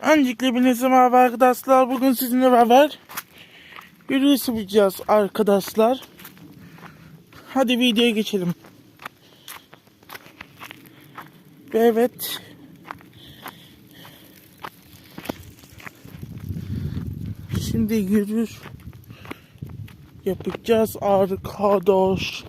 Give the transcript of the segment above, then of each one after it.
Öncelikle hepinize merhaba arkadaşlar. Bugün sizinle beraber yürüyüş yapacağız arkadaşlar. Hadi videoya geçelim. Ve Evet. Şimdi yürüyüş yapacağız arkadaşlar.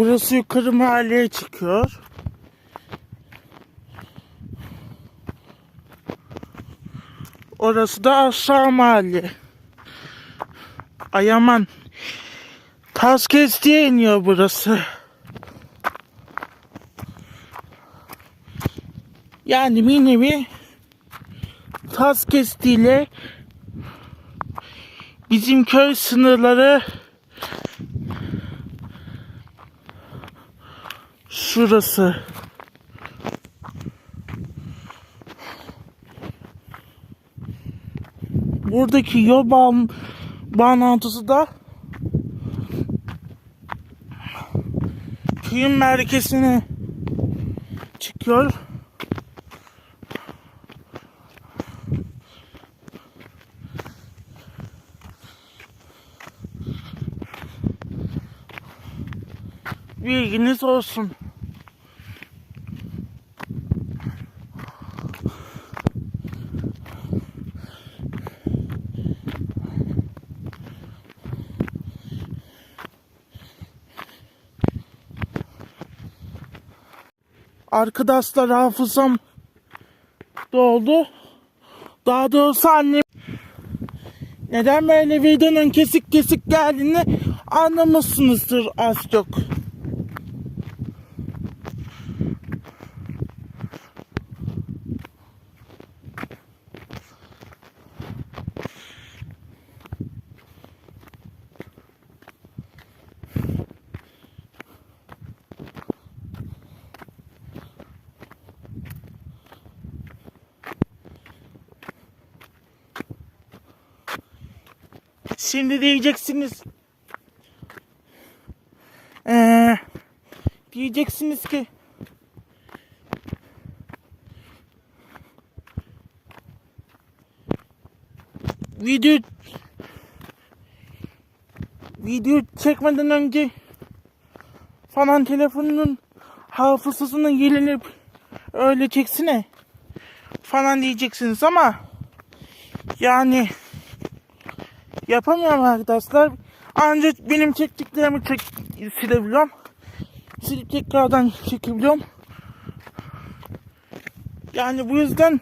Burası yukarı mahalleye çıkıyor. Orası da aşağı mahalle. Ayaman. Taskesti'ye iniyor burası. Yani bir nevi Taskesti ile bizim köy sınırları Şurası. Buradaki yol bağ bağlantısı da köyün merkezine çıkıyor. Bilginiz olsun. Arkadaşlar hafızam doldu. Daha doğrusu annem neden böyle videonun kesik kesik geldiğini anlamışsınızdır az çok. Şimdi diyeceksiniz. Ee, diyeceksiniz ki video video çekmeden önce falan telefonunun hafızasını yenilip öyle çeksene falan diyeceksiniz ama yani yapamıyorum arkadaşlar. Ancak benim çektiklerimi çek silebiliyorum. Silip tekrardan çekebiliyorum. Yani bu yüzden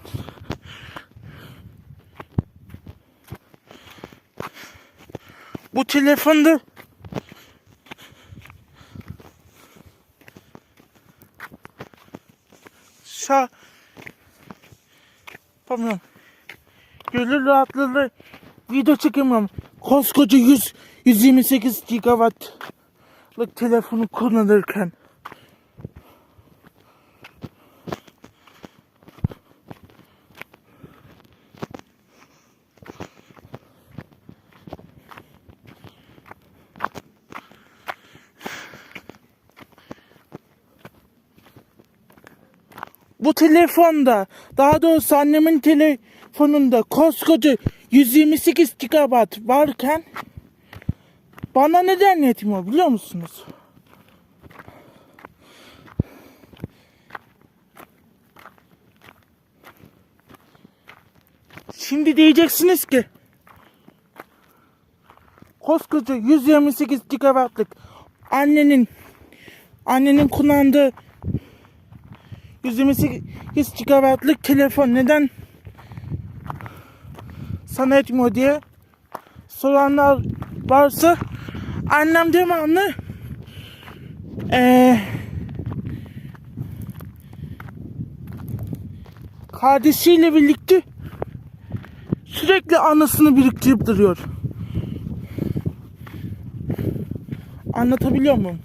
bu telefonda şa yapamıyorum. Gönül rahatlığıyla video çekemiyorum. Koskoca 100 128 GB'lık telefonu kullanırken. Bu telefonda daha doğrusu annemin telefonunda koskoca 128 GB varken bana neden yetmiyor biliyor musunuz? Şimdi diyeceksiniz ki koskoca 128 GB'lık annenin annenin kullandığı 128 GB'lık telefon neden sana etmiyor diye soranlar varsa annem devamlı eee kardeşiyle birlikte sürekli anısını biriktirip duruyor. Anlatabiliyor muyum?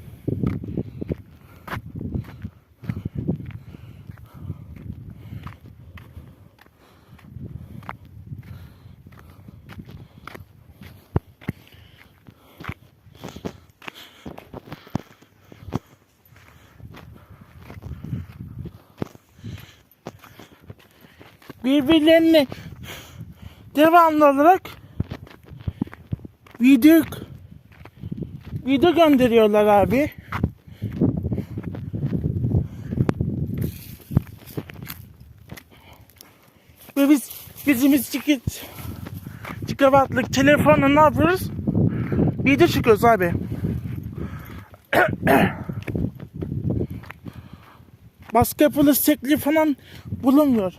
Birbirlerine devamlı olarak video video gönderiyorlar abi. Ve biz bizim çıkıt gigawattlık telefonla ne yapıyoruz? Video çıkıyoruz abi. Başka yapılır falan bulunmuyor.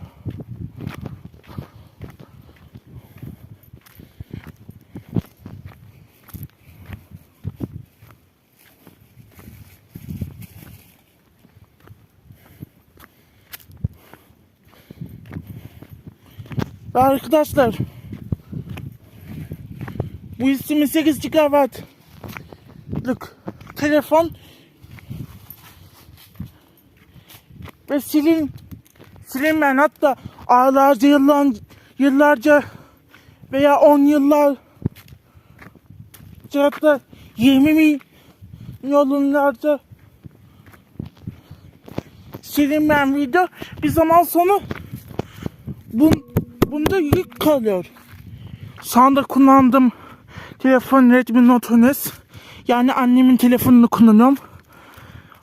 Arkadaşlar bu 28 GB'lık telefon ve silin silinmeyen hatta aylarca yıllar, yıllarca veya 10 yıllar hatta 20 milyonlarca silinmeyen video bir zaman sonra bun, bunda yük kalıyor. Şu anda kullandığım telefon Redmi Note S. Yani annemin telefonunu kullanıyorum.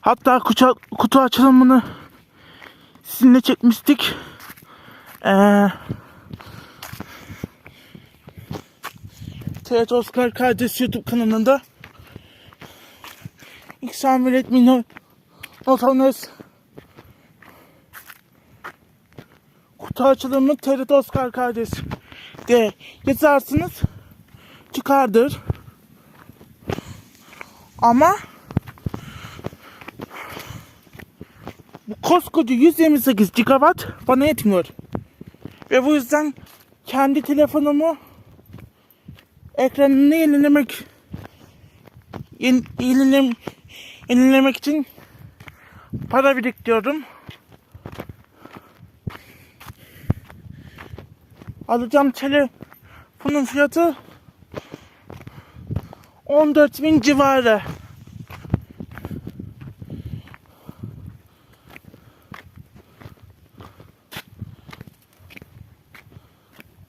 Hatta kutu, kutu açılımını sizinle çekmiştik. Ee, TRT Oscar Kardeş YouTube kanalında. Xami Redmi No- Note S açılımı TRT Oscar Kardeş de yazarsınız çıkardır. Ama bu koskoca 128 GB bana yetmiyor. Ve bu yüzden kendi telefonumu ekranını yenilemek yen, yenilem, yenilemek için para biriktiriyorum. Alacağım telefonun fiyatı 14.000 civarı.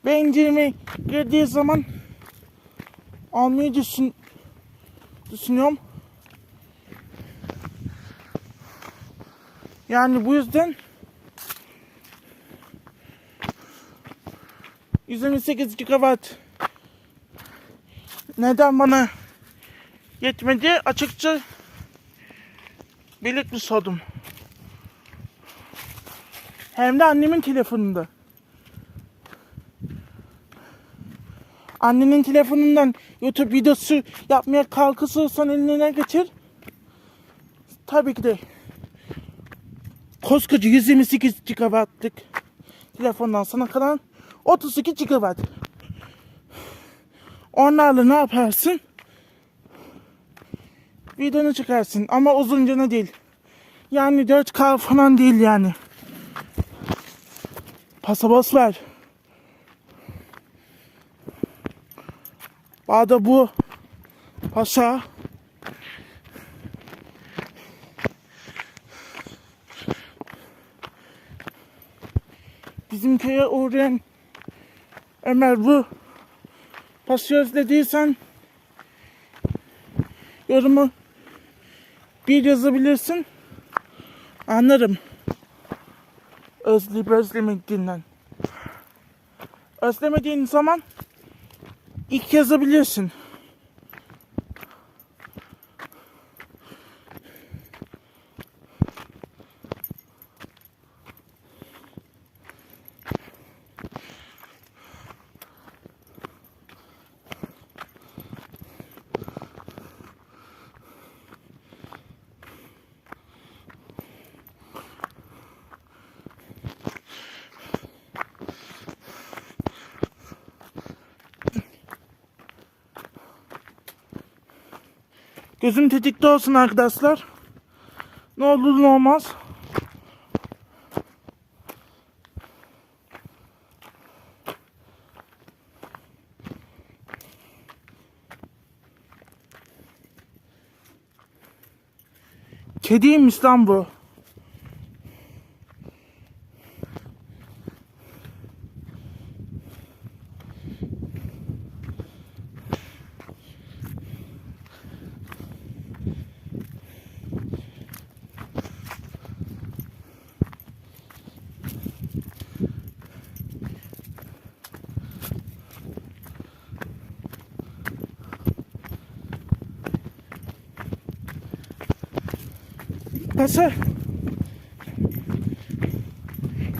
Ve indirime girdiği zaman almayı düşün, düşünüyorum. Yani bu yüzden 128 GB neden bana yetmedi açıkça belirtmiş oldum. Hem de annemin telefonunda. Annenin telefonundan YouTube videosu yapmaya kalkışırsan eline geçir. Tabii ki de koskoca 128 GB'lık telefondan sana kalan 32 GB. Onlarla ne yaparsın? Videonu çıkarsın ama uzuncana değil. Yani 4K falan değil yani. Pasaport ver. Bağda bu paşa bizim köye uğrayan Ömer bu pası özlediysen yorumu bir yazabilirsin. Anlarım. Özleyip özlemediğinden. Özlemediğin zaman ilk yazabilirsin. Gözüm tetikte olsun arkadaşlar. Ne olur ne olmaz. Kediymiş lan bu. Basar.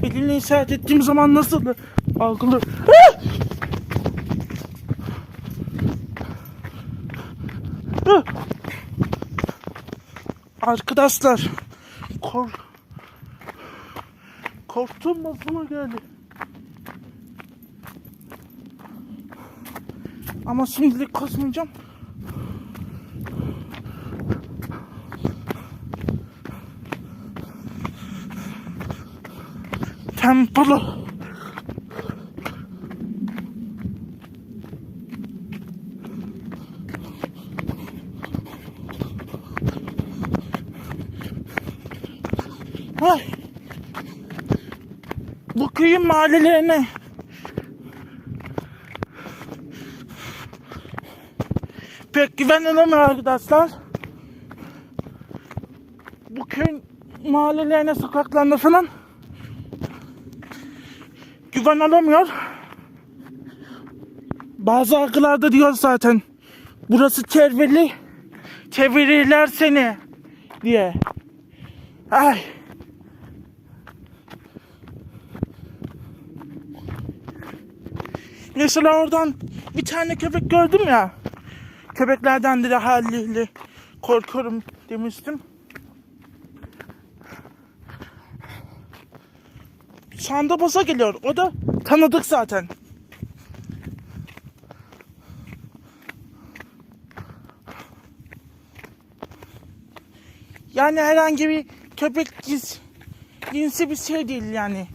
Elini işaret ettiğim zaman nasıl! Ah! Arkadaşlar kork korktuğum basıma geldi. Ama şimdilik kasmayacağım. Tempolu. Ay. Bu köyün mahallelerine pek güvenilemez arkadaşlar. Bu köyün mahallelerine, sokaklarına falan güven alamıyor. Bazı akıllarda diyor zaten. Burası çevrili. Çevirirler seni diye. Ay. Mesela oradan bir tane köpek gördüm ya. Köpeklerden de haliyle korkuyorum demiştim. Sanda basa geliyor. O da tanıdık zaten. Yani herhangi bir köpek cins, cinsi bir şey değil yani.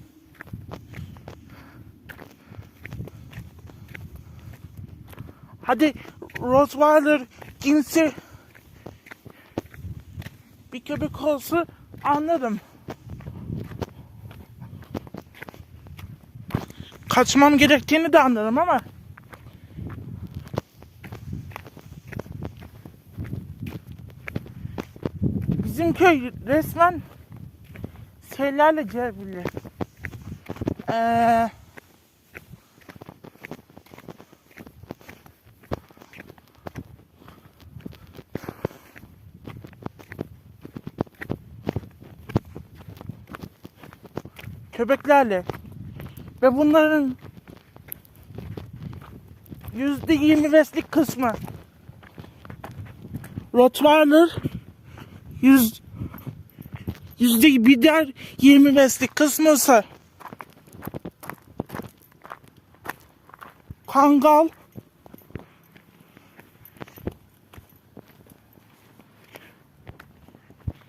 Hadi Rottweiler cinsi bir köpek olsa anlarım. Kaçmam gerektiğini de anlarım ama bizim köy resmen şeylerle çevrili. Ee, köpeklerle ve bunların yüzde yirmi beslik kısmı Rottweiler yüz yüzde bir der yirmi beslik kısmı ise Kangal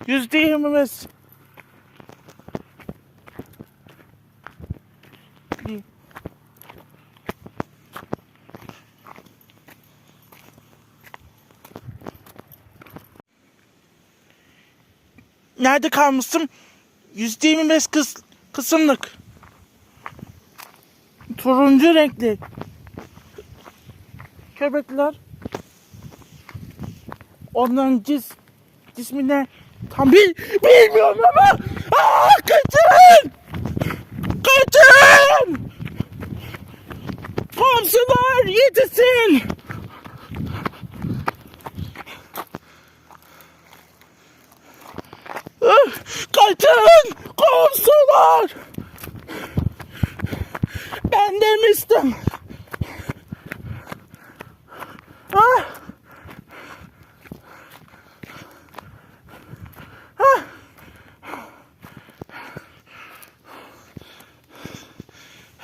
yüzde yirmi beş Nerede kalmıştım? Yüzde yirmi beş kıs, kısımlık. Turuncu renkli. Köpekler. Onların cis, cismine tam bil, bilmiyorum ama. Aa, kaçın! Kaçın! Komşular yetişin! Kaçın! Komşular! Ben demiştim. Ah! Ah!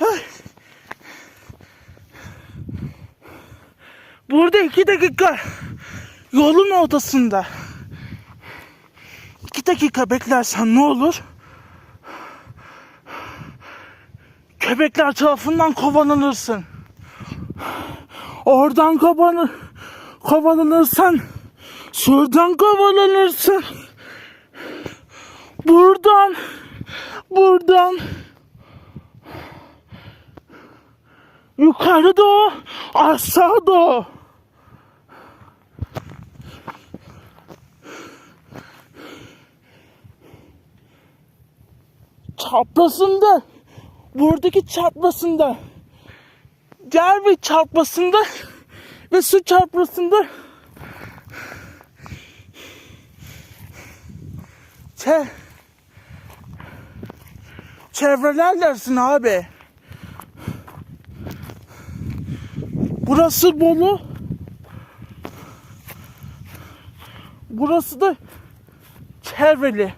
Ah! Burada iki dakika yolun ortasında. İki dakika beklersen ne olur? Köpekler tarafından kovalanırsın. Oradan kovalanır, kovalanırsan şuradan kovalanırsın. Buradan, buradan yukarı doğu, aşağı doğu. çarpmasında buradaki çarpmasında bir çarpmasında ve su çarpmasında çe çevrelerlersin abi. Burası Bolu. Burası da çevreli.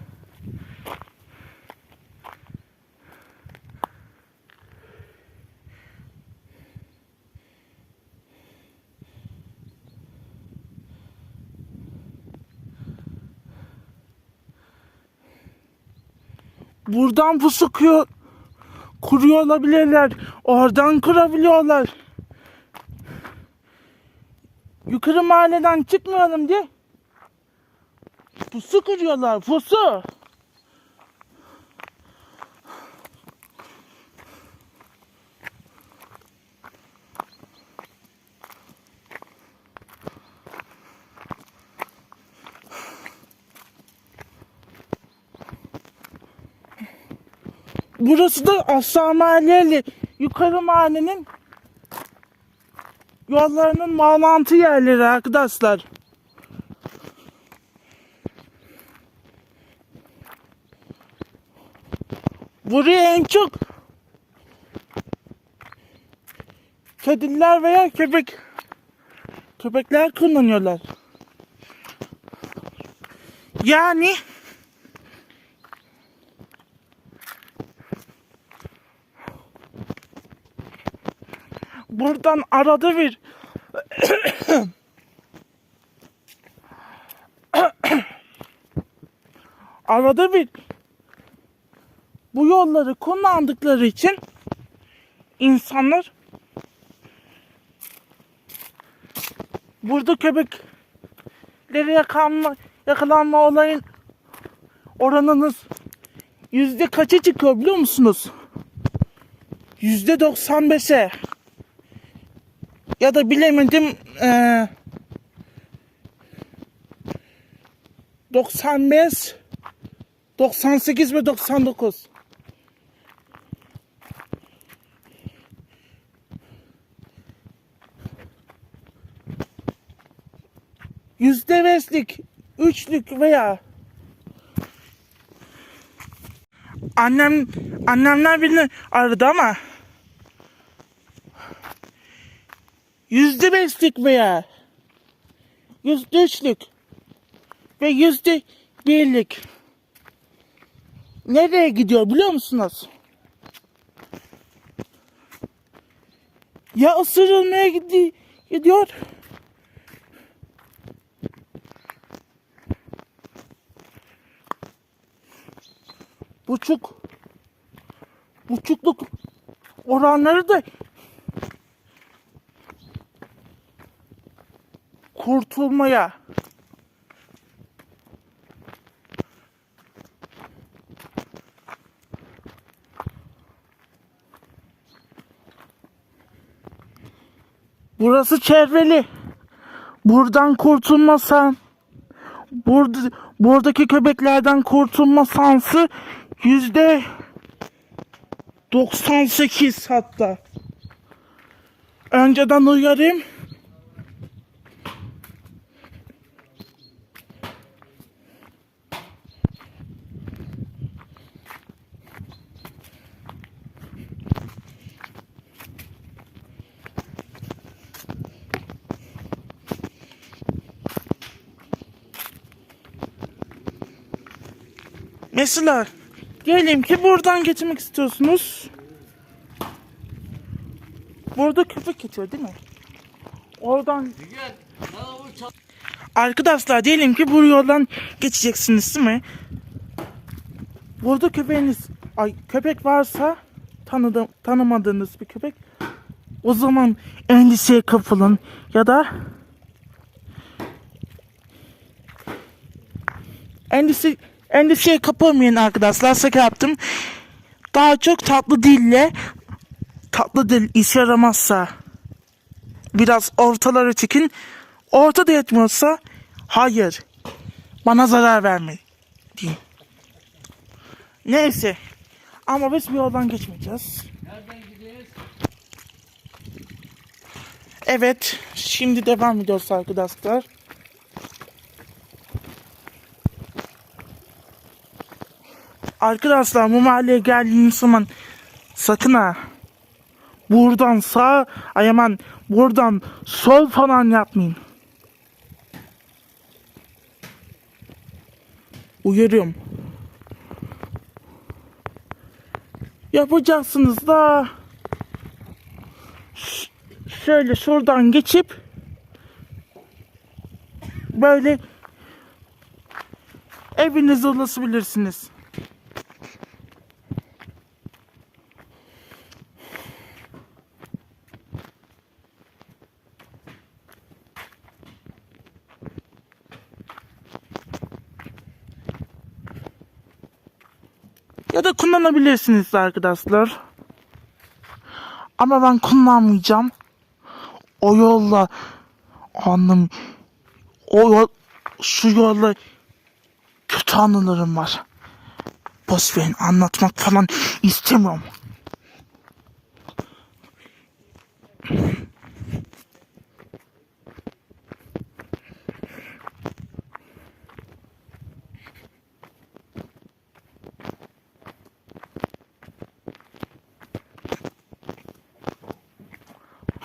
Buradan bu sıkıyor. Kuruyor olabilirler. Oradan kurabiliyorlar. Yukarı mahalleden çıkmayalım diye. Pusu kuruyorlar. Pusu. Burası da aşağı mahalleli yukarı mahallenin yollarının bağlantı yerleri arkadaşlar. Buraya en çok kediler veya köpek köpekler kullanıyorlar. Yani buradan arada bir arada bir bu yolları kullandıkları için insanlar burada köpeklere yakalanma, yakalanma olayın oranınız yüzde kaça çıkıyor biliyor musunuz? Yüzde 95'e ya da bilemedim eee 95 98 ve 99 Yüzde beşlik, üçlük veya annem annemler beni aradı ama yüzde beşlik veya yüzde üçlük ve yüzde birlik nereye gidiyor biliyor musunuz? Ya ısırılmaya gidi- gidiyor. Buçuk buçukluk oranları da kurtulmaya Burası çevreli. Buradan kurtulmasan burada buradaki köpeklerden kurtulma şansı yüzde 98 hatta. Önceden uyarayım. Mesela diyelim ki buradan geçmek istiyorsunuz. Burada köpek geçiyor değil mi? Oradan Arkadaşlar diyelim ki bu yoldan geçeceksiniz değil mi? Burada köpeğiniz ay köpek varsa tanıdığım, tanımadığınız bir köpek o zaman endişeye kapılın ya da endişe endişeye kapılmayın arkadaşlar şaka yaptım. Daha çok tatlı dille tatlı dil işe yaramazsa biraz ortalara çekin. Ortada yetmiyorsa hayır. Bana zarar verme. Deyin. Neyse. Ama biz bir yoldan geçmeyeceğiz. Evet. Şimdi devam ediyoruz arkadaşlar. Arkadaşlar bu mahalleye geldiğiniz zaman sakın ha buradan sağ ay buradan sol falan yapmayın. Uyarıyorum. Yapacaksınız da şöyle şuradan geçip böyle evinize ulaşabilirsiniz. Ya da kullanabilirsiniz arkadaşlar. Ama ben kullanmayacağım. O yolla anlam o yol, şu yolla kötü anılarım var. Boş verin anlatmak falan istemiyorum.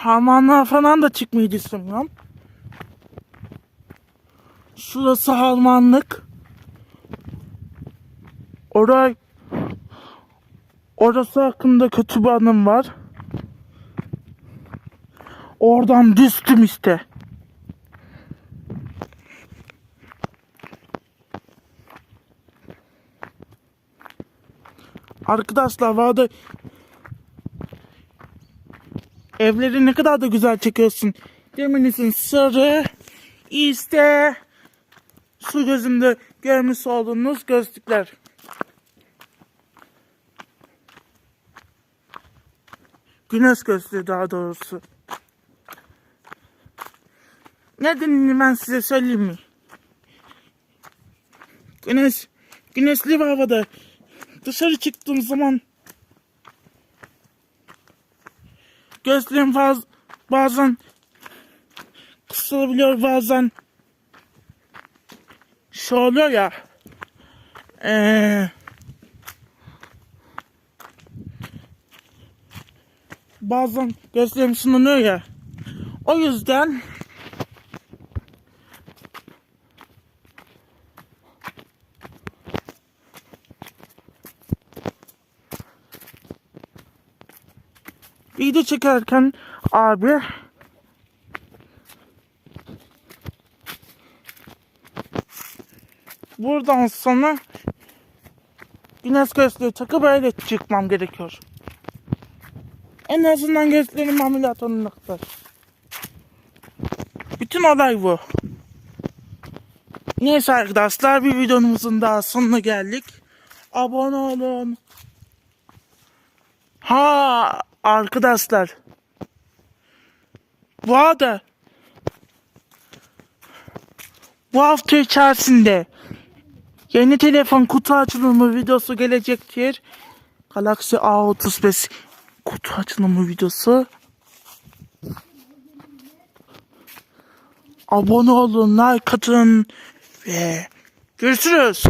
Harmanlar falan da çıkmayı istemiyorum. Şurası harmanlık. Oraya Orası hakkında kötü bir anım var. Oradan düştüm işte. Arkadaşlar vardı Evleri ne kadar da güzel çekiyorsun. Deminizin sarı işte su gözümde görmüş olduğunuz gözlükler. Güneş gözlüğü daha doğrusu. Nedenini ben size söyleyeyim mi? Güneş, güneşli bir havada dışarı çıktığım zaman gözlerim faz, bazen kısılabiliyor bazen şey oluyor ya eee bazen gözlerim sınanıyor ya. O yüzden video çekerken abi buradan sonra güneş gözlüğü takıp öyle çıkmam gerekiyor. En azından gözlerim ameliyat olunaklar. Bütün olay bu. Neyse arkadaşlar bir videomuzun daha sonuna geldik. Abone olun. Ha arkadaşlar. Bu arada bu hafta içerisinde yeni telefon kutu açılımı videosu gelecektir. Galaxy A35 kutu açılımı videosu. Abone olun, like atın ve görüşürüz.